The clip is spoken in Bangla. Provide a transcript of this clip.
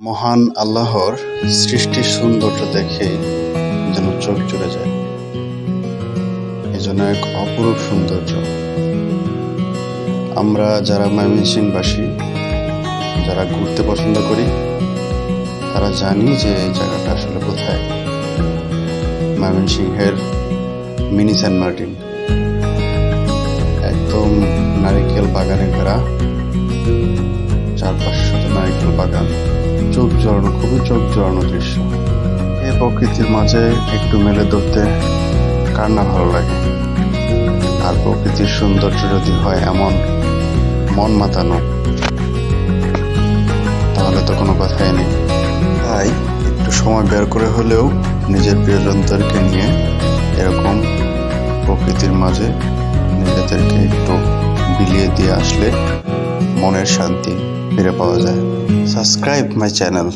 মহান আল্লাহর সৃষ্টির সৌন্দর্য দেখে যেন চোখ জুড়ে যায়। এ যেন এক অপরূপ সৌন্দর্য। আমরা যারা ময়মনসিংহবাসী, যারা ঘুরতে পছন্দ করি, তারা জানি যে এই জায়গাটা আসলে কোথায়। ময়মনসিংহের মিনি সেন্ট মার্টিন। একদম নারিকেল বাগানে ঘেরা চারপাশে শুধু নারিকেল বাগান। চোখ জড়ানো খুবই চোখ জড়ানো দৃশ্য। এই প্রকৃতির মাঝে একটু মেলে ধরতে কার না ভালো লাগে? আর প্রকৃতির সৌন্দর্য যদি হয় এমন মন মাতানো, তাহলে তো কোনো কথাই নেই। তাই একটু সময় বের করে হলেও নিজের প্রিয়জনদেরকে নিয়ে এরকম প্রকৃতির মাঝে নিজেদেরকে একটু বিলিয়ে দিয়ে আসলে মনের শান্তি ফিরে পাওয়া যায়। Subscribe my channel